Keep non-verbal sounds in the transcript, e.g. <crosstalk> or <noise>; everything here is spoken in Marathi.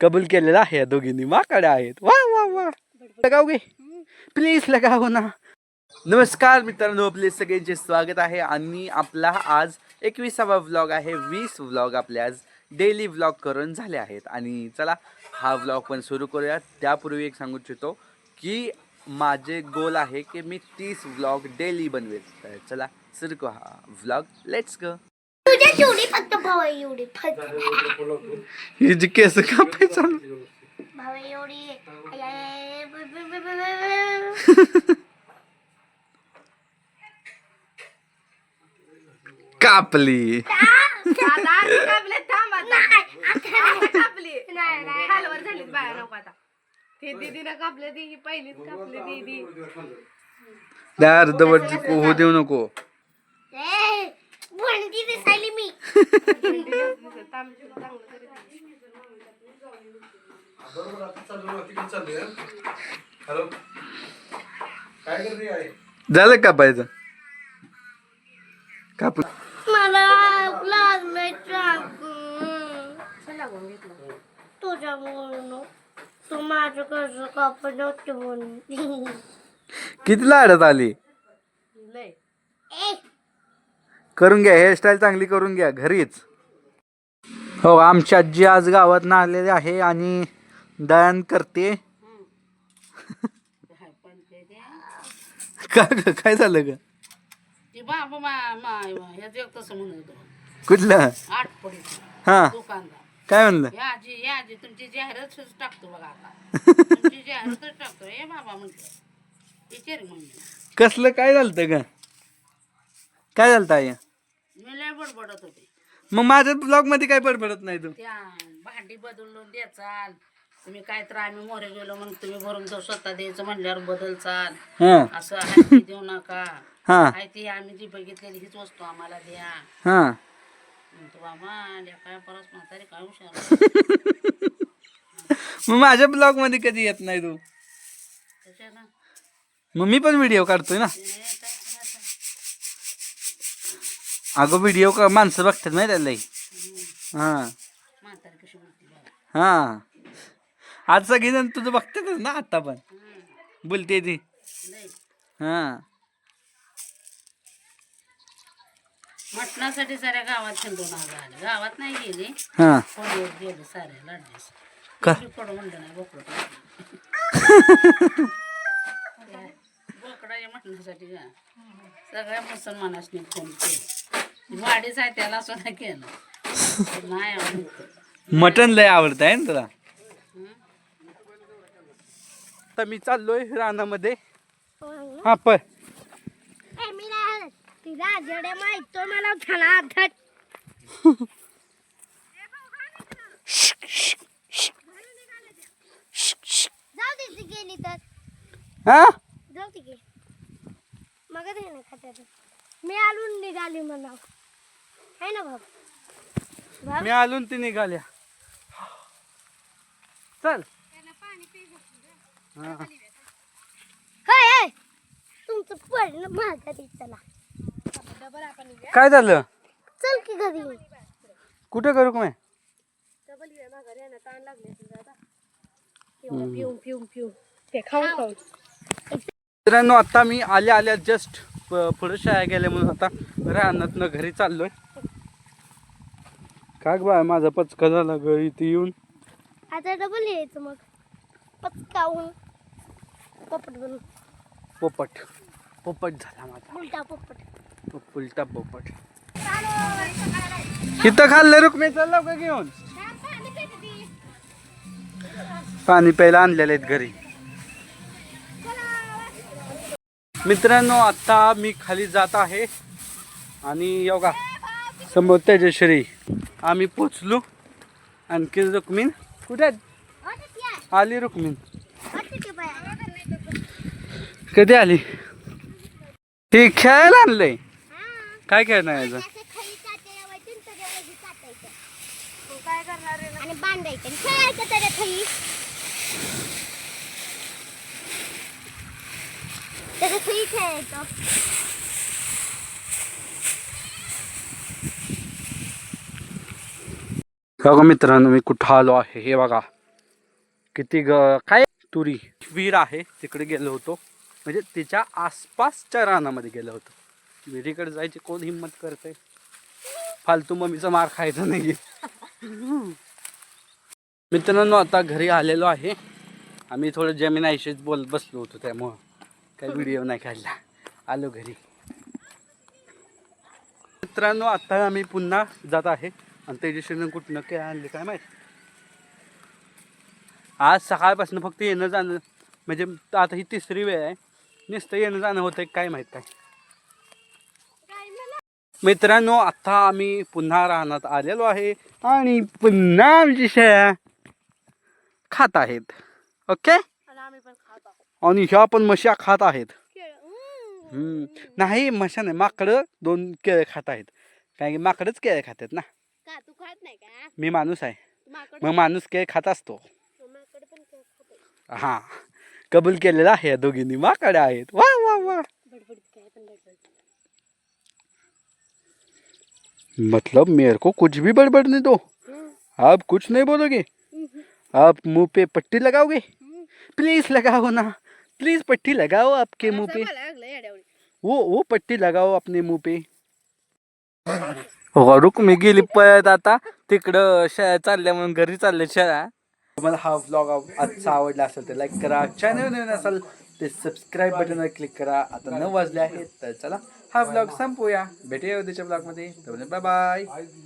कबूल केलेला आहे या दोघींनी. माकडे आहेत. वा वा वा. लगाव गे. प्लीज लगाव ना. नमस्कार मित्रांनो आपले सगळ्यांचे स्वागत आहे. आणि आपला आज एकविसावा व्लॉग आहे. वीस व्लॉग आपले आज डेली व्लॉग करून झाले आहेत. आणि चला हा व्लॉग पण सुरू करूया त्यापूर्वी एक सांगू इच्छितो की माझे गोल आहे की मी तीस व्लॉग डेली बनवेल. तर चला सुरू करू हा व्लॉग लेट्स ग तुझ्या एवढी फक्त भाव एवढी फक्त. ही जी केस कापाय चालू. भाव आहे. एवढी आय, आय, आय, ब, ब, ब, ब, ब, ब. कापली. आता आधी कापले थांब आता नाही, आता आता कापली. नाही, नाही. खालवर झालीत बाया नको आता. ते दीदीनं कापले ती ही पहिलीच कापली दीदी. त्या अर्धवटची होऊ देऊ नको ए, भंडी दिसायली मी थांब, चांगलं तरी दे. झालं कापायचं काप मला तुझ्यामुळं तू माझं कर्ज कापड नव्हते म्हणून. किती लाडत आली? करून घ्या हेअरस्टाईल चांगली करून घ्या घरीच. हो आमची आजी आज गावात आलेली आहे आणि दळण करते. का ग? काय झालं ग? कुठलं? हा. काय म्हणलं? हे <laughs> कसलं? काय झालं ग? काय झालं मी लय बडबडत होते. मग माझ्या ब्लॉगमध्ये काय पडपडत नाही तू? त्या भांडी बदलून द्याचाल तुम्ही काय तर आम्ही मोरे गेलो मग तुम्ही भरून जाऊ स्वतः द्यायचं म्हणल्यावर बदलचाल हा. असं आहे ते देऊ नका. हा. आहे ती आम्ही जी बघितलेली हीच वस्तू आम्हाला द्या. हा. म्हणतो बाबा काय परत म्हातारी काय हुशार. मग माझ्या ब्लॉगमध्ये कधी येत नाही तू? त्याच्यानं मग मी पण व्हिडिओ काढतोय ना. ते काय करायचं? अगं व्हिडिओ का माणसं बघतात माहिती आहे लई. हा. हा. आज सगळेजण तुझं बघतातच ना आता पण. बोलते ती. हा. मटणासाठी साऱ्या गावात आलं. गावात नाही गेली. हा. गेले साऱ्या लाडणीस का? पडू म्हणलं नाही बोकडं <laughs> बोकडाच्या मटणासाठी का सगळ्या मुसलमानासनी फोन केला. वाडीच आहे त्याला सुद्धा केलं नाही आवडत. मटन लय आवडत आहे ना तुला? आता मी चाललोय रानामध्ये. हा पण मी नाही हलत. तिला आजडे माहितो मला झाला आधट जाऊ दे ती गेली तर. हा? जाऊ दे गे. मग ते ना खात्यात मी आलून निघाली म्हणा. आहे ना भाऊ? मी आलो न ती निघाल्या. चल. हा. हाय तुमचं पडलं माघारी चला. काय झालं? चल की घरी. कुठे करू का मित्रांनो आता मी आल्या आल्या जस्ट पुढे शाळा गेल्या म्हणून आता रानातनं घरी चाललोय. का बा माझा पचका झाला ग इथे येऊन. आता डबल यायचं मग. पचकावून पोपट बनून. पोपट. पोपट झाला माझा. उलटा पोपट. तो उलटा पोपट. इथं खाल्लं रुक्मे चाललो का घेऊन. पाणी प्यायला आणलेले आहेत घरी. मित्रांनो आता मी खाली जात आहे. आणि योगा. समोर तेजश्री. आम्ही पोचलो. आणखी रुक्मीन कुठे आली रुक्मीन कधी आली? ती खेळायला आणलंय. काय खेळणार याचं? काय खेळायचं त्याच्याखाली त्याच्याखाली खेळायचं बघा मित्रांनो मी कुठं आलो आहे. हे बघा. किती ग काय? तुरी. विहीर आहे तिकडे गेलो होतो. म्हणजे तिच्या आसपासच्या रानामध्ये गेलो होतो. विहिरीकडे जायची कोण हिंमत करते फालतू मम्मीचा मार खायचा नाही मित्रांनो आता घरी आलेलो आहे. आम्ही थोडं जमीन बोल बसलो होतो त्यामुळं. काही व्हिडिओ नाही काढला. आलो घरी. मित्रांनो आता आम्ही पुन्हा जात आहे. आणि तेजस्वीनं कुठनं काय आणले काय माहीत? आज सकाळपासून फक्त येणं जाणं म्हणजे आता ही तिसरी वेळ आहे. नुसतं येणं जाणं होतं काय माहीत काय. मित्रांनो आता आम्ही पुन्हा राहण्यात आलेलो आहे आणि पुन्हा आमची शेळ्या खात आहेत. ओके? आणि ह्या पण मशा खात आहेत. नाही मशा नाही माकडं दोन केळे खात आहेत. कारण की माकडंच केळे खातात ना. खात नाही का? मी माणूस आहे. मग माणूस केळ खात असतो? माकड पण केळ खात हा. कबूल केलेला आहे या दोघींनी. माकडे आहेत. वा वा वा. बडबड काय पण बडबड. मतलब मेरे को कुछ भी बड़बड़ने दो. आप कुछ नहीं बोलोगे. आप मुँह पे पट्टी लगाओगे? प्लीज़ लगाओ ना. प्लीज़ पट्टी लगाओ आपके मुँह पे. वो वो पट्टी लगाओ अपने मुँह पे. <laughs> हो मी गेली पळत आता. तिकडं शाळा चालल्या म्हणून घरी चालले शाळा. तुम्हाला हा व्लॉग आजचा आवडला असेल तर लाईक करा. चॅनल नवीन असाल ते सबस्क्राईब बटनवर क्लिक करा. आता नऊ वाजले आहेत तर चला हा ब्लॉग संपूया. भेटूया उद्याच्या ब्लॉगमध्ये बाय बाय